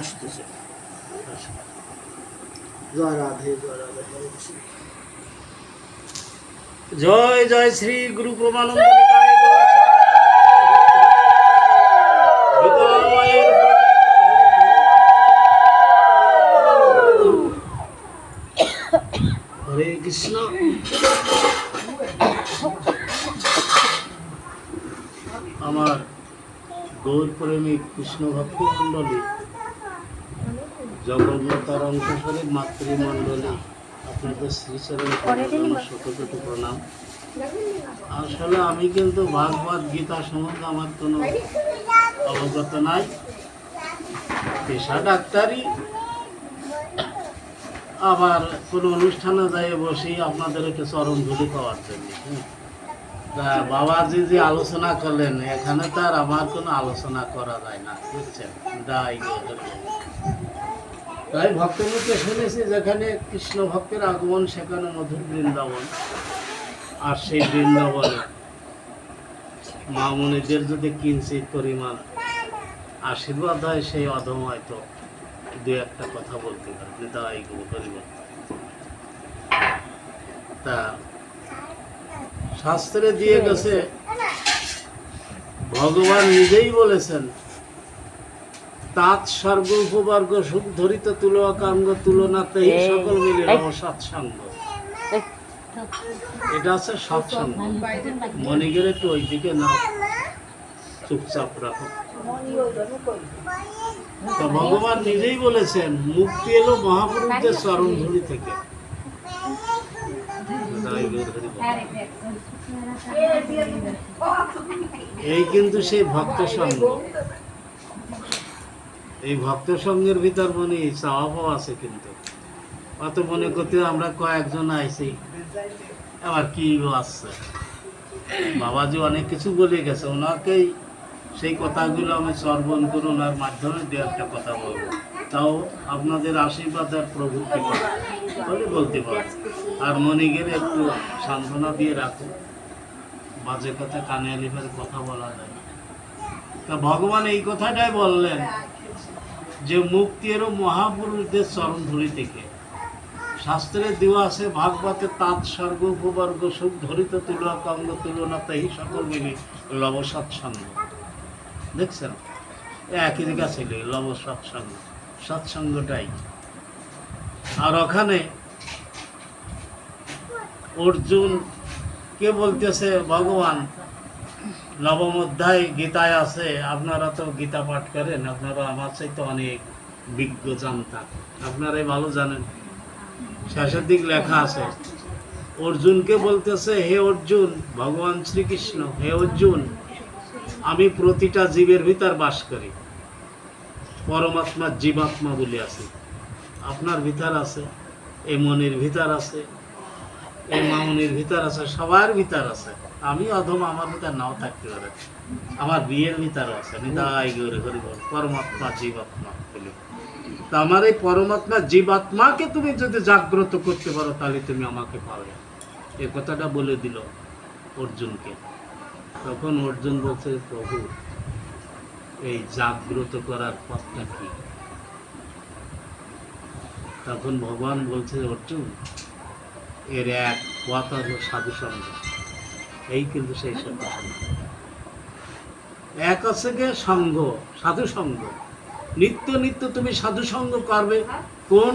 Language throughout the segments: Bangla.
আসতেছে। জয় রাধে জয় রাধে হরে কৃষ্ণ। জয় জয় শ্রী গুরু প্রমানন্দ হরে কৃষ্ণ। আমার গৌর প্রেমিক কৃষ্ণ ভক্ত মণ্ডলী জগন্নাথার অংশস্বরে মাতৃমণ্ডলী, আপনাদের শ্রীচরণ শত প্রণাম আসলে আমি কিন্তু ভাগবত গীতা সম্বন্ধে আমার কোনো অবগত নাই পেশা ডাক্তারি আবার কোনো অনুষ্ঠানে যাই বসি, আপনাদেরকে চরণ ধুলি পাওয়ার জন্য হুম। তা বাবাজি যে আলোচনা করলেন, এখানে তো আর আমার কোনো আলোচনা করা যায় না, বুঝছেন হরি। তাই ভক্তমুখে শুনেছি যেখানে কৃষ্ণ ভক্তের আগমন, সেখানে মধুর বৃন্দাবন আর সেই বৃন্দাবনে মামুনিদের যদি কিঞ্চিত পরিমাণ আশীর্বাদ হয়, সেই অধম হয়তো দু একটা কথা বলতে পারবে হরি বল। তা শাস্ত্রে দিয়ে গেছে, ভগবান নিজেই বলেছেন তাৎ স্বর্গ উপবর্গ সুখ ধরিত তুলকাঙ্গ তুলনাতে এই সকল মিলে রম সৎসঙ্গ। এটা আছে সৎসঙ্গ। মনিগের একটু ওইদিকে না চুপচাপ রাখো। তা ভগবান নিজেই বলেছেন মুক্তি এলো মহাপুরুষদের চরণ ধুলি থেকে। এই কিন্তু সেই ভক্ত সঙ্গ এই ভক্ত সঙ্গের ভিতর মনে চাওয়া আছে কিন্তু। অত মনে করতে আমরা কয়েকজন আইছি, আবার কি আসছে? বাবাজি অনেক কিছু বলে গেছে, ওনাকেই সেই কথাগুলো আমি শ্রবণ করে ওনার মাধ্যমে দু একটা কথা বলব। তাও আপনাদের আশীর্বাদ আর প্রভু কৃপা বলে বলতে পারি আর মনিগের একটু সান্ত্বনা দিয়ে রাখো। বাজে কথা কানে আলিফের কথা বলা যায় তা ভগবান এই কথাটাই বললেন যে মুক্তি এরও মহাপুরুষদের চরণ ধরি থেকে। শাস্ত্রে দেওয়া আছে, ভাগবতে তাঁত স্বর্গ, উপবর্গ, সুখ ধরিত তুলা কঙ্গ তুলনা তাই সকল মিলে লব সৎসঙ্গ। দেখছেন? একই জায়গা ছিল লব সৎসঙ্গ। সৎসঙ্গটাই। আর ওখানে অর্জুন কে বলতেছে, ভগবান নবম অধ্যায় গীতায় আছে, আপনারা তো গীতা পাঠ করেন, আপনারা আমার চাইতে অনেক বিজ্ঞ জানতা আপনারাই ভালো জানেন। শেষের দিক লেখা আছে, অর্জুনকে বলতেছে, হে অর্জুন, ভগবান শ্রীকৃষ্ণ, হে অর্জুন, আমি প্রতিটা জীবের ভিতর বাস করি। পরমাত্মা জীবাত্মা বলে আছি আপনার ভিতর আছে এই মনের ভিতর আছে এই মামনির ভিতর আছে, সবার ভিতর আছে। আমি অধম, আমার ভিতর নাও থাকতে পারে। আমার বিয়ের ভিতর আছে নিতাই গৌরে হরি পরমাত্মা জীবাত্মা বলে তা আমার এই পরমাত্মা জীবাত্মাকে তুমি যদি জাগ্রত করতে পারো, তাহলে তুমি আমাকে পাবে। এ কথাটা বলে দিল অর্জুনকে। তখন অর্জুন বলছে, প্রভু, এই জাগ্রত করার পথটা কি? তখন ভগবান বলছে, অর্জুন এর এক পথ সাধু সঙ্গ এই কিন্তু সেই সব এক আছে গিয়ে সঙ্গ সাধু সঙ্গ নিত্য নিত্য তুমি সাধু সঙ্গ করবে। কোন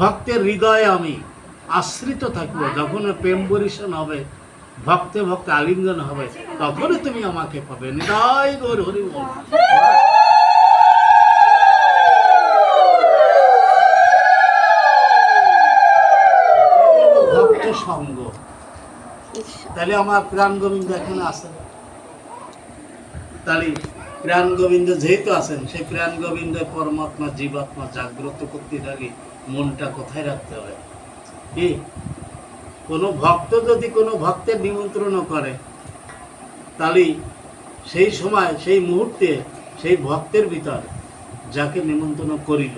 ভক্তের হৃদয়ে আমি আশ্রিত থাকব, যখন প্রেম বরিশন হবে, ভক্তে ভক্তে আলিঙ্গন হবে, তখনই তুমি আমাকে পাবে। নিদায় গৌর হরি বল। সঙ্গ। তাহলে আমার প্রাণ গোবিন্দ এখানে আছে তাহলে প্রাণ গোবিন্দ যেহেতু আছেন, সেই প্রাণ গোবিন্দ পরমাত্মা, জীবাত্মা জাগ্রত করতে গেলে মনটা কোথায় রাখতে হয় কি? কোনো ভক্ত যদি কোনো ভক্তের নিমন্ত্রণ করে, তাহলে সেই সময়, সেই মুহূর্তে সেই ভক্তের ভিতর যাকে নিমন্ত্রণ করিল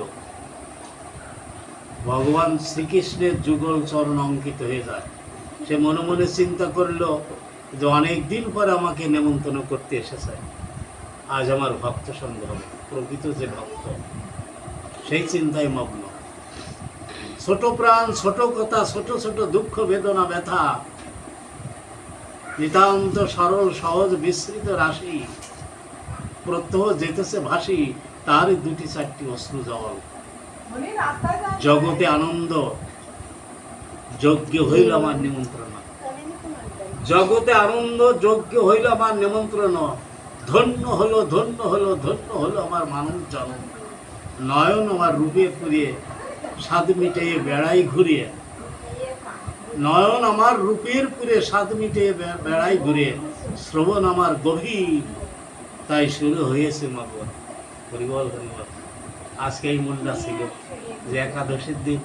ভগবান শ্রীকৃষ্ণের যুগল চরণ অঙ্কিত হয়ে যায়। সে মনে মনে চিন্তা করল যে অনেক দিন পর আমাকে নেমন্তন্ন করতে এসেছে। আজ আমার ভক্ত সঙ্গ প্রকৃত যে ভক্ত, সেই চিন্তায় মগ্ন। ছোট প্রাণ, ছোট কথা, ছোট ছোট দুঃখ, বেদনা, ব্যথা, নিতান্ত সরল, সহজ, বিস্তৃত রাশি, প্রত্যহ যেতেছে ভাসি, তারই দুটি, চারটি অশ্রু জল। জগতে আনন্দ, যজ্ঞ হইল আমার নিমন্ত্রণ। জগতে আনন্দ, যজ্ঞ হইল আমার নিমন্ত্রণ। ধন্য হলো ধন্য হলো ধন্য হলো আমার মানব জন্ম। নয়ন আমার রূপে পুরিয়ে স্বাদ মিটিয়ে বেড়াই ঘুরিয়ে। নয়ন আমার রূপের পুরে স্বাদ মিটিয়ে বেড়াই ঘুরিয়ে। শ্রবণ আমার গভীর, তাই শুরু হয়েছে মগন। হরিবল হরিবল আজকে এই মনটা ছিল যে একাদশীর দিন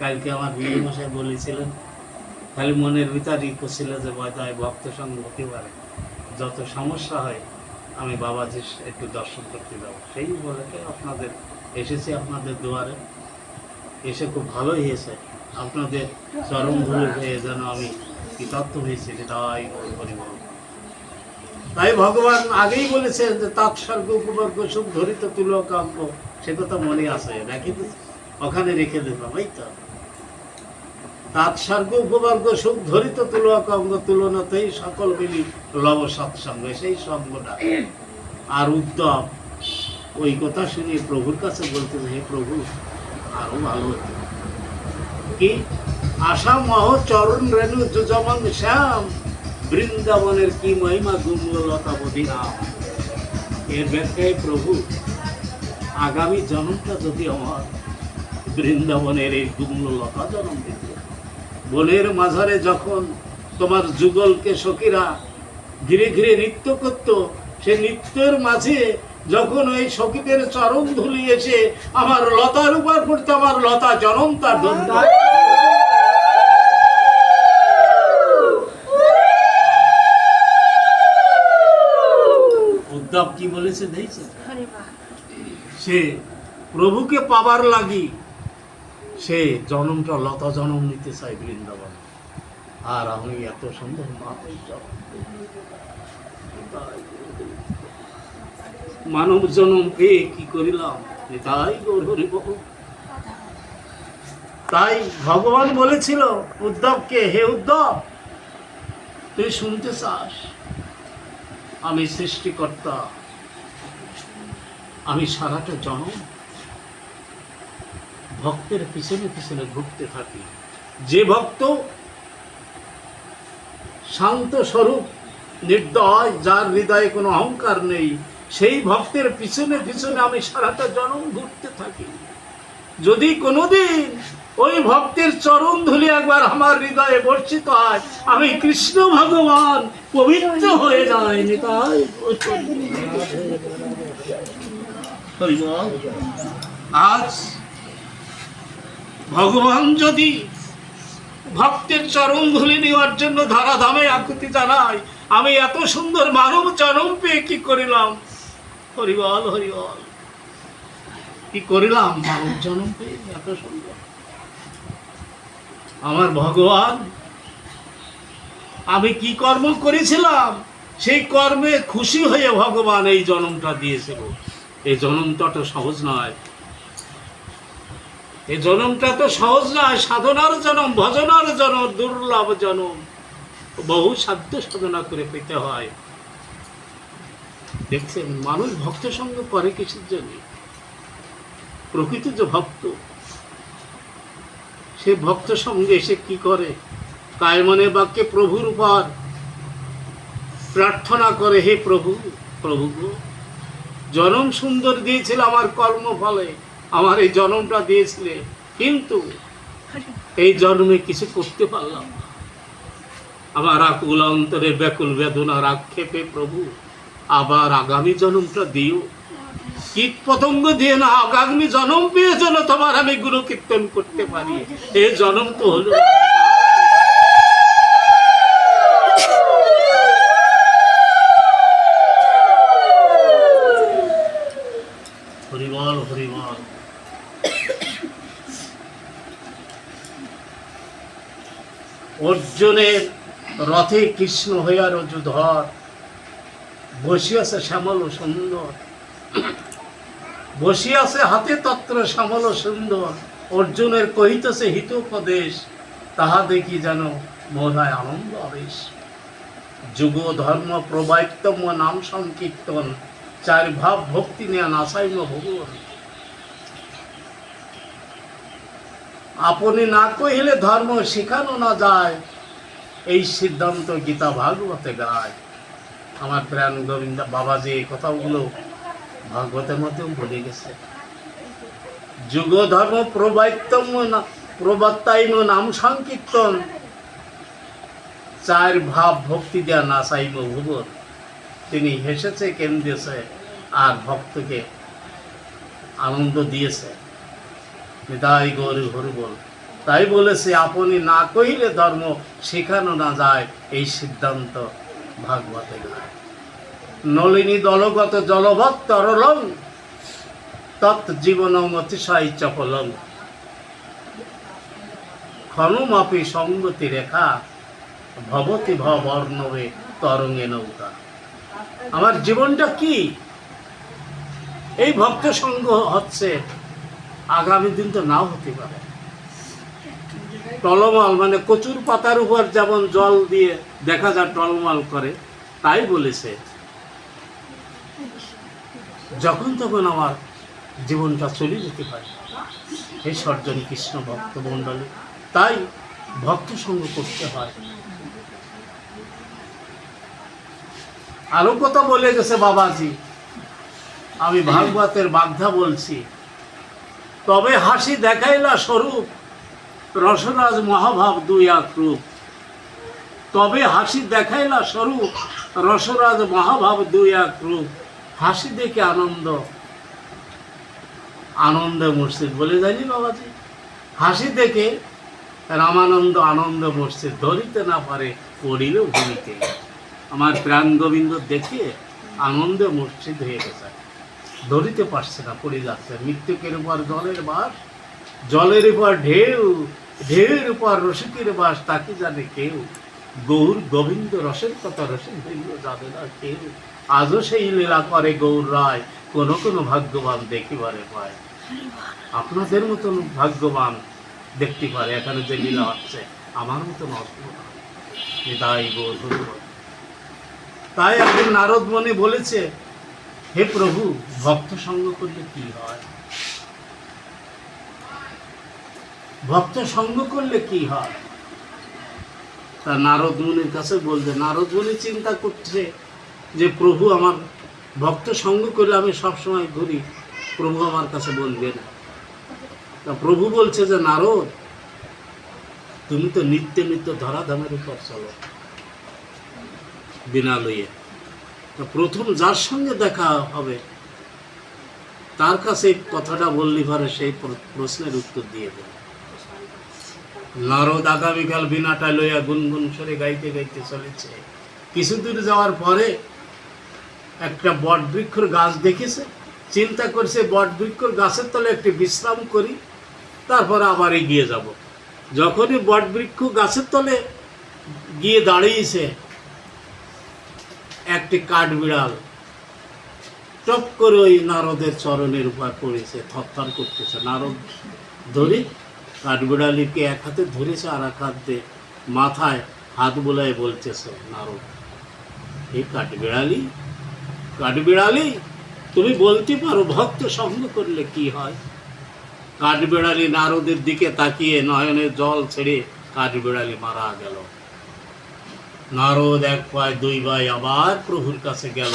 কালকে আমার বিয়ে মশাই বলেছিলেন, খালি মনের ভিতরই করছিল যে হয়তো আমি ভক্ত সঙ্গ হতে পারে। যত সমস্যা হয়, আমি বাবাজি একটু দর্শন করতে যাব। সেই বলে আপনাদের এসেছি আপনাদের দুয়ারে। এসে খুব ভালোই হয়েছে। আপনাদের চরম ভুল হয়ে যেন আমি কৃতার্থ হয়েছি তাই পরিবহন তাই ভগবান আগেই বলেছেন যে তাৎসর্গ, উপবর্গ, সুখ, ধরিত তুলকাঙ্ক সে কথা মনে আছে নাকি তো? ওখানে রেখে দিলাম এই তো। তাৎসর্গ উপবর্গ, সুখ ধরিত তুলকাঙ্গ তুলনাতেই সকল মিলি লব সৎসঙ্গ, সেই সঙ্গটা। আর উদ্যম ওই কথা শুনে প্রভুর কাছে বলতে হে প্রভু, আরও ভালো হতো। কি? আশা মহ চরণ রেণু যুজমং শ্যাম, বৃন্দাবনের কি মহিমা গুমলতা নাম এর ব্যাখ্যায় প্রভু আগামী জন্মটা যদি আমার বৃন্দাবনের এই গুমলতা জন্ম দিত। বনের মাঝারে যখন তোমার যুগলকে সখীরা ধীরে ধীরে নৃত্য করত, সে নৃত্যের মাঝে যখন ওই সখীদের চরম ধুলি এসে আমার লতার উপর পড়তে, আমার লতা জনম তার ধন্য। কি বলেছে দেখছে সে প্রভুকে পাবার লাগি, সে জনমটা লতা জনম নিতে চাই বৃন্দাবন। আর আমি এত সুন্দর মানুষ মানব জনম পেয়ে কি করিলাম? তাই গৌরী বহু তাই ভগবান বলেছিল, উদ্ধবকে, হে উদ্ধব, তুই শুনতে চাস? আমি সৃষ্টিকর্তা আমি সারাটা জনম ভক্তের পিছনে পিছনে ঘুরতে থাকি যে ভক্ত শান্ত স্বরূপ, নির্দয়, যার হৃদয়ে কোনো অহংকার নেই, সেই ভক্তের পিছনে পিছনে আমি সারাটা জনম ঘুরতে থাকি যদি কোনোদিন ওই ভক্তের চরণ ধুলি একবার আমার হৃদয়ে বর্ষিত হয়, আমি কৃষ্ণ ভগবান পবিত্র হয়ে যায় নিতাই। আজ ভগবান যদি ভক্তের চরণ ধুলি নেওয়ার জন্য ধরাধামে আকুতি জানায়, আমি এত সুন্দর মানব চরম পেয়ে কি করিলাম? হরিবল হরিবল। কি করিলাম? মানব জন্ম পেয়ে এত সুন্দর। আমার ভগবান, আমি কি কর্ম করেছিলাম? সেই কর্মে খুশি হয়ে ভগবান এই জন্মটা দিয়েছিল এই জন্মটা তো সহজ নয়। এই জন্মটা তো সহজ নয় সাধনার জনম ভজনার জনম দুর্লভ জনম। বহু সাধ্য সাধনা করে পেতে হয়। দেখছেন মানুষ ভক্ত সঙ্গ করে কিসের জন্য? প্রকৃত যে ভক্ত সে ভক্ত সঙ্গে এসে কি করে? কায় মনে বাক্যে প্রভুর উপর প্রার্থনা করে হে প্রভু প্রভু গো, জনম সুন্দর দিয়েছিল আমার কর্মফলে, আমার এই জনমটা দিয়েছিলে। কিন্তু এই জন্মে কিছু করতে পারলাম না। আমার আকুল অন্তরে ব্যাকুল বেদনার আক্ষেপে প্রভু, আবার আগামী জন্মটা দিও। কীট পতঙ্গ দিয়ে না, আগামী জন্ম পেয়ে যেন তোমার আমি গুরু কীর্তন করতে পারি। এই জন্ম তো হলো না। হরিবল হরিবল অর্জুনের রথে কৃষ্ণ হইয়া রজুধর বসিয়াছে শ্যামল সুন্দর। বসিয়াছে হাতে তত্র শ্যামল সুন্দর, অর্জুনের কহিতেছে হিতোপদেশ, তাহা দেখি যেন মোহায় আনন্দ আবেশ। যুগ ধর্ম প্রবাহিতম নাম সংকীর্তন, চার ভাব ভক্তি নেয়া নাসাইম ভগবান। আপনি না কহিলে ধর্ম শেখানো না যায় এই সিদ্ধান্ত গীতা ভাগবতে গায়। আমার প্রাণ গোবিন্দ বাবাজি এই কথাগুলো ভাগবতের মধ্যেও বলে গেছে। যুগ ধর্ম প্রবাহিতম না নাম সংকীর্তন। চার ভাব ভক্তি দেয়া না চাইব ভুবন। তিনি হেসেছে কেন্দ্রেছে আর ভক্তকে আনন্দ দিয়েছে। নিতাই গৌরী হরিবল। তাই বলেছে, আপনি না কহিলে ধর্ম শেখানো না যায়। এই সিদ্ধান্ত ভাগবতে গায় নলিনী দলগত জলভৎ তরলং তৎ জীবনং অতিশয় চপলং। ক্ষণমাপি সঙ্গতি রেখা, ভবতি ভবর্ণবে তরঙ্গে নৌকা। আমার জীবনটা কি? এই ভক্ত সঙ্গ হচ্ছে, আগামী দিন তো নাও হতে পারে। টলমল মানে কচুর পাতার উপর যেমন জল দিয়ে দেখা যায় টলমল করে, তাই বলেছে। যখন তখন আমার জীবনটা চলে যেতে পারে। এই সর্জন কৃষ্ণ ভক্ত মণ্ডলী, তাই ভক্ত সঙ্গ করতে হয়। আরও কথা বলে গেছে বাবাজি, আমি ভাগবতের বাগধা বলছি। তবে হাসি দেখাইলা স্বরূপ রসরাজ মহাভাব দুই এক রূপ তবে হাসি দেখাইলা স্বরূপ রসরাজ মহাভাব দুই এক রূপ হাসি দেখে আনন্দ। আনন্দ মসজিদ বলে জানি বাবাজি। হাসি দেখে রামানন্দ আনন্দ মসজিদ ধরিতে না পারে, পড়িল ভূমিতে। আমার প্রাণ গোবিন্দ দেখে আনন্দে মসজিদ হয়ে গেছে। ধরিতে পারছে না পড়ে যাচ্ছে। মৃত্যুকের উপর জলের বাস জলের উপর ঢেউ, ঢেউয়ের উপর রসিকের বাস তাকে জানে কেউ? গৌর গোবিন্দ রসের কথা রসিক হইল যাবে না কেউ। আজও সেই লীলা করে গৌর রায়, কোনো কোনো ভাগ্যবান দেখিবারে পায়। আপনাদের মতন ভাগ্যবান দেখতে পারে এখানে যে লীলা হচ্ছে, আমার মতন হৃদয় গৌর তাই একদিন নারদ মনে বলেছে, হে প্রভু, ভক্ত সঙ্গ করলে কি হয়? ভক্ত সঙ্গ করলে কি হয়? তা নারদ মুনির কাছে বলছে, নারদ মুনি চিন্তা করছে যে প্রভু আমার ভক্ত সঙ্গ করলে আমি সবসময় ঘুরি। প্রভু আমার কাছে বলবে না। তা প্রভু বলছে যে, নারদ, তুমি তো নিত্য নিত্য ধরাধামের উপর চলো বিনা লইয়ে। তো প্রথম যার সঙ্গে দেখা হবে, তার কাছে কথাটা বললি পারে সেই প্রশ্নের উত্তর দিয়ে দেবে নারদ আগামীকাল বিনাটা লইয়া গুনগুন সরে গাইতে গাইতে চলেছে। কিছু দূর যাওয়ার পরে একটা বট বৃক্ষর গাছ দেখেছে, চিন্তা করছে বট বৃক্ষর গাছের তলে একটি বিশ্রাম করি, তারপরে আবার এগিয়ে যাব। যখনই বট বৃক্ষ গাছের তলে গিয়ে দাঁড়িয়েছে, একটি কাঠবিড়াল টপ করে ওই নারদের চরণের উপর পড়েছে, থরথর করতেছে। নারদ ধরে কাঠবিড়ালিকে এক হাতে ধরেছে আর এক হাত মাথায় হাত বোলায় বলতেছে নারদ, এই কাঠবিড়ালি কাঠবিড়ালি, তুমি বলতে পারো ভক্ত সঙ্গ করলে কি হয়? কাঠবিড়ালি নারদের দিকে তাকিয়ে নয়নে জল ছেড়ে কাঠবিড়ালি মারা গেল। নারদ এক পায় দুই ভাই আবার প্রভুর কাছে গেল।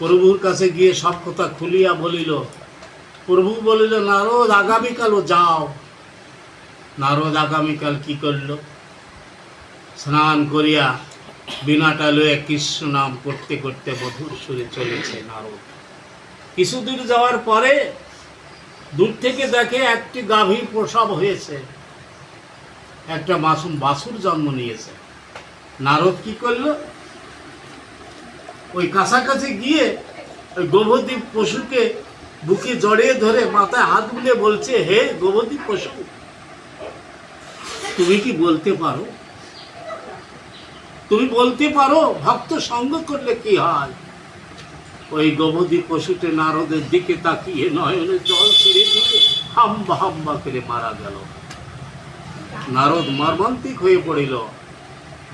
প্রভুর কাছে গিয়ে সব কথা খুলিয়া বলিল, প্রভু বলিল, নারদ, আগামীকালও যাও। নারদ আগামীকাল কি করল? স্নান করিয়া বিনাটা লয়ে কৃষ্ণ নাম করতে করতে মধুর সুরে চলেছে নারদ। কিছু দূর যাওয়ার পরে দূর থেকে দেখে একটি গাভী প্রসব হয়েছে। একটা মাসুম বাসুর জন্ম নিয়েছে। নারদ কি করল? ওই কাছাকাছি গিয়ে ওই গোবর্ধী পশুকে বুকে জড়িয়ে ধরে মাথায় হাত বুলে বলছে, হে গোবর্ধী পশু তুমি কি বলতে পারো? তুমি বলতে পারো, ভক্ত সঙ্গ করলে কি হয়? ওই গবধি পশুতে নারদের দিকে তাকিয়ে নয়নে জল ছেড়ে দিয়ে হাম্বা হাম্বা করে মারা গেল। নারদ মর্মান্তিক হয়ে পড়িল।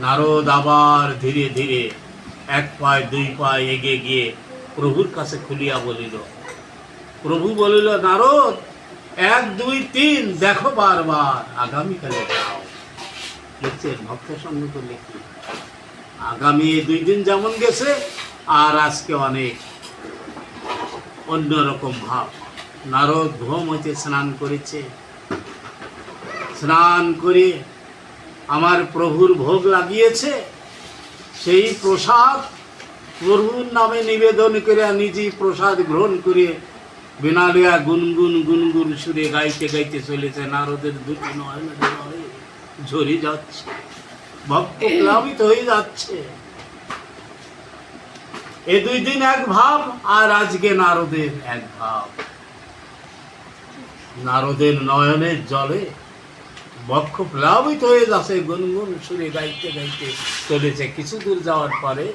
নারদ আবার ধীরে ধীরে এক পায়ে দুই পায়ে এগিয়ে গিয়ে প্রভুর কাছে খুলিয়া বলিল, প্রভু বলিল, নারদ এক, দুই, তিন, দেখো বারবার। আগামীকালে যাও। দেখছেন ভক্ত সঙ্গে করলে কি আগামী দুই দিন যেমন গেছে, আর আজকে অনেক অন্যরকম ভাব। নারদ ভোম হইতে স্নান করেছে। স্নান করে আমার প্রভুর ভোগ লাগিয়েছে। সেই প্রসাদ প্রভুর নামে নিবেদন করে নিজেই প্রসাদ গ্রহণ করে বিনালিয়া গুনগুন গুনগুন সুরে গাইতে গাইতে চলেছে, নারদের দুটি নয় ঝরে যাচ্ছে, ভক্ত প্লাবিত হয়ে যাচ্ছে। এ দুই দিন এক ভাব আর আজকে নারদের এক ভাব। নারদের নয়নের জলে বক্ষ প্লাবিত হয়ে যাচ্ছে গুনগুন সুরে গাইতে গাইতে চলেছে। কিছু দূর যাওয়ার পরে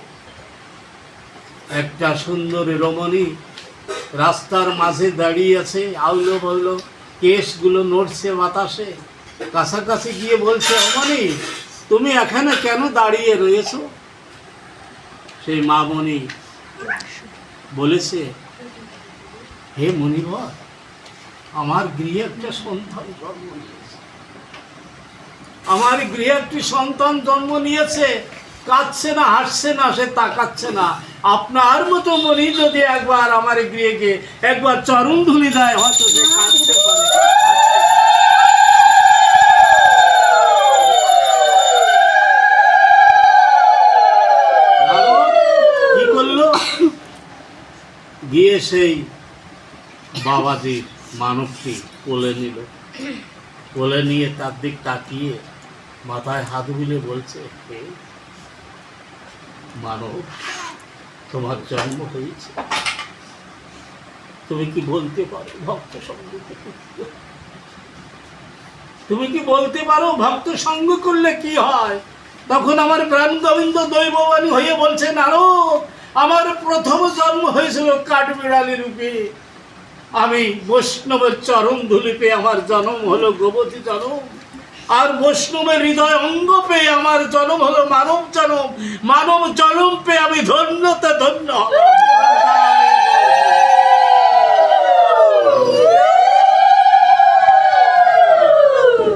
একটা সুন্দর রমণী রাস্তার মাঝে দাঁড়িয়ে আছে, আউলো বলল কেশগুলো নড়ছে বাতাসে। কাছাকাছি গিয়ে বলছে, অমনি, তুমি এখানে কেন দাঁড়িয়ে রয়েছো? সেই মা মণি বলেছে, হে মণিবর, আমার গৃহে একটা সন্তান জন্ম নিয়েছে। আমার গৃহে একটি সন্তান জন্ম নিয়েছে। কাঁদছে না, হাসছে না, সে তাকাচ্ছে না। আপনার মতো মনি যদি একবার আমার গৃহকে একবার চরণ ধুলি দেয়, হয়তো সে কাঁদতে পারে। গিয়ে সেই বাবাজির মানবটি কোলে নিল। কোলে নিয়ে তার দিক তাকিয়ে মাথায় হাত বুলে বলছে মানব, তোমার জন্ম হয়েছে। তুমি কি বলতে পারো ভক্ত সঙ্গ? তুমি কি বলতে পারো ভক্ত সঙ্গ করলে কি হয়? তখন আমার প্রাণ গোবিন্দ দৈববাণী হয়ে বলছে, নারদ, আমার প্রথম জন্ম হয়েছিল কাঠবিড়ালি রূপে। আমি বৈষ্ণবের চরণ ধুলি পেয়ে আমার জন্ম হলো গোবতী জন্ম আর বৈষ্ণবের হৃদয় অঙ্গ পেয়ে আমার জনম হলো মানব জনম। মানব জনম পেয়ে আমি ধন্যতে ধন্য